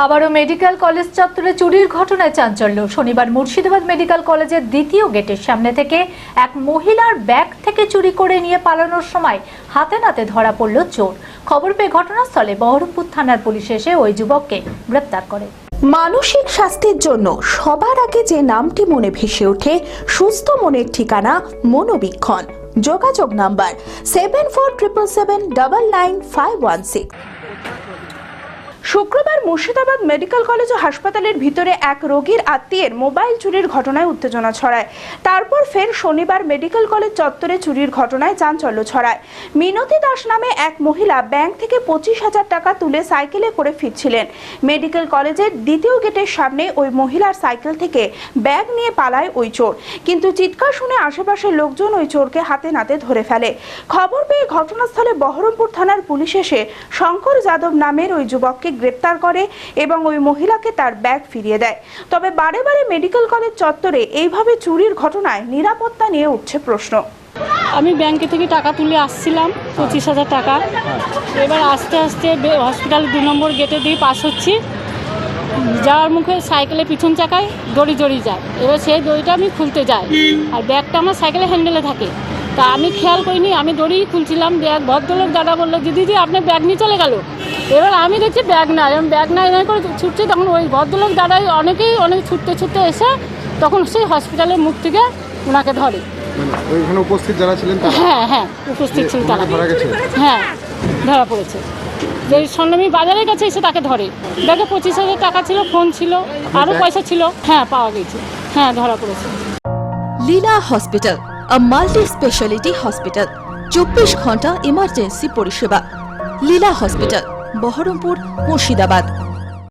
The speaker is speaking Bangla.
আবারও মেডিকেল কলেজ চত্বরে চুরির ঘটনায় চাঞ্চল্য। শনিবার মুর্শিদাবাদ মেডিকেল কলেজের দ্বিতীয় গেটের সামনে থেকে এক মহিলার ব্যাগ থেকে চুরি করে নিয়ে পালানোর সময় হাতে নাতে ধরা পড়ল চোর। খবর পেয়ে ঘটনাস্থলে বহরমপুর থানার পুলিশ এসে ওই যুবককে গ্রেপ্তার করে। মানসিক স্বাস্থ্যের জন্য সবার আগে যে নামটি মনে ভেসে ওঠে, সুস্থ মনের ঠিকানা মনোবীক্ষণ। যোগাযোগ number seven four triple seven double nine five one six শুক্রবার মুর্শিদাবাদ মেডিকেল কলেজ ও হাসপাতালের ভিতরে এক রোগীর আত্মীয়ের মোবাইল চুরির ঘটনায় উত্তেজনা ছড়ায়। তারপর ফের শনিবার মেডিকেল কলেজ চত্বরে চুরির ঘটনায় চাঞ্চল্য ছড়ায়। মিনতি দাস নামে এক মহিলা ব্যাংক থেকে পঁচিশ হাজার টাকা তুলে সাইকেলে করে ফিরছিলেন। মেডিকেল কলেজের দ্বিতীয় গেটের সামনে ওই মহিলার সাইকেল থেকে ব্যাগ নিয়ে পালায় ওই চোর। কিন্তু চিৎকার শুনে আশেপাশের লোকজন ওই চোরকে হাতে নাতে ধরে ফেলে। খবর পেয়ে ঘটনাস্থলে বহরমপুর থানার পুলিশ এসে শঙ্কর যাদব নামের ওই যুবককে গ্রেপ্তার করে এবং ওই মহিলাকে তার ব্যাগ ফিরিয়ে দেয়। তবে বারে বারে মেডিকেল কলেজ চত্বরে এইভাবে চুরির ঘটনায় নিরাপত্তা নিয়ে উঠছে প্রশ্ন। আমি ব্যাংকে থেকে টাকা তুলে আসছিলাম, পঁচিশ হাজার টাকা। এবার আস্তে আস্তে হসপিটাল দু নম্বর গেটে দিয়ে পাস হচ্ছি। যাওয়ার মুখে সাইকেলে পিছন চাকায় দড়ি জড়ি যায়। এবার সেই দড়িটা আমি খুলতে যাই। আর ব্যাগটা আমার সাইকেলে হ্যান্ডেলে থাকে। তা আমি খেয়াল করিনি, আমি দড়ি খুলছিলাম, ব্যাগ ভদ্রলোক দাদা বলল, দিদি যে আপনার ব্যাগ নিয়ে চলে গেল। এবার আমি দেখছি ব্যাগ নাই। আমি ব্যাগ নাই এরকম করে ছুটছি তখন ওই ভদ্রলোক দাদাই অনেকেই অনেক ছুটতে ছুটতে এসে তখন সেই হসপিটালের মুখ থেকে ওনাকে ধরে। মানে ওইখানে উপস্থিত যারা ছিলেন হ্যাঁ হ্যাঁ উপস্থিত ছিল তারা। হ্যাঁ ধরা পড়েছে। যে সন্নামী বাজারের কাছে এসে তাকে ধরে। ব্যাগে পঁচিশ হাজার টাকা ছিল ফোন ছিল আরও পয়সা ছিল। হ্যাঁ পাওয়া গেছে। হ্যাঁ ধরা পড়েছে। Leela hospital a multi speciality hospital চব্বিশ ঘণ্টা ইমার্জেন্সি পরিষেবা। লীলা হসপিটাল বহরমপুর মুর্শিদাবাদ।